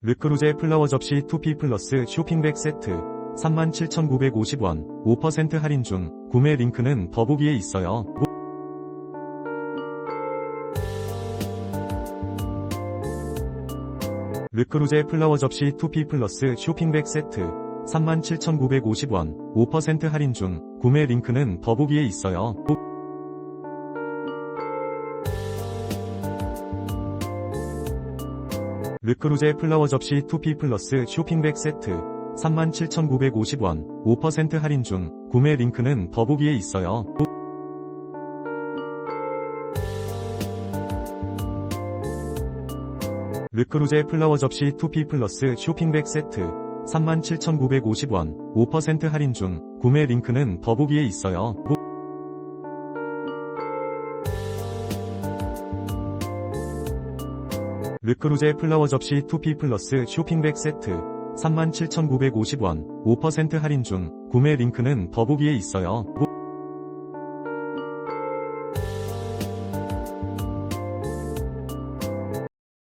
르크루제 플라워 접시 2P 플러스 쇼핑백 세트 37,950원 5% 할인 중 구매 링크는 더보기에 있어요. 르크루제 플라워 접시 2P 플러스 쇼핑백 세트 37,950원 5% 할인 중 구매 링크는 더보기에 있어요. 르크루제 플라워 접시 2P 플러스 쇼핑백 세트 37,950원 5% 할인 중 구매 링크는 더보기에 있어요. 르크루제 플라워 접시 2P 플러스 쇼핑백 세트 37,950원 5% 할인 중 구매 링크는 더보기에 있어요. 르크루제 플라워 접시 2P 플러스 쇼핑백 세트 37,950원 5% 할인 중 구매 링크는 더보기에 있어요.